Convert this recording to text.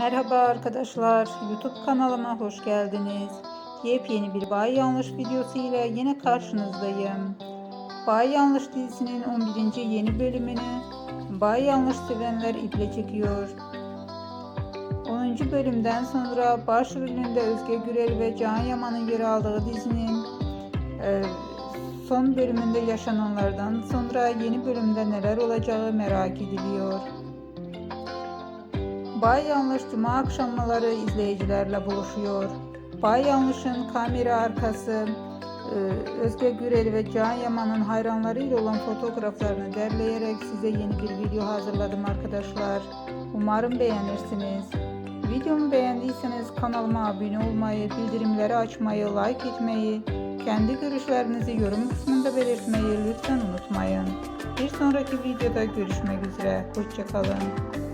Merhaba arkadaşlar, YouTube kanalıma hoş geldiniz. Yepyeni bir Bay Yanlış videosu ile yine karşınızdayım. Bay Yanlış dizisinin 11. yeni bölümünü Bay Yanlış sevenler iple çekiyor. 10. bölümden sonra başrolünde Özge Gürel ve Can Yaman'ın yer aldığı dizinin e, son bölümünde yaşananlardan sonra yeni bölümde neler olacağı merak ediliyor. Bay Yanlış Cuma akşamları izleyicilerle buluşuyor. Bay Yanlış'ın kamera arkası e, Özge Gürel ve Can Yaman'ın hayranlarıyla olan fotoğraflarını derleyerek size yeni bir video hazırladım arkadaşlar. Umarım beğenirsiniz. Videomu beğendiyseniz kanalıma abone olmayı, bildirimleri açmayı, like etmeyi, kendi görüşlerinizi yorum kısmında belirtmeyi lütfen unutmayın. Bir sonraki videoda görüşmek üzere. Hoşçakalın.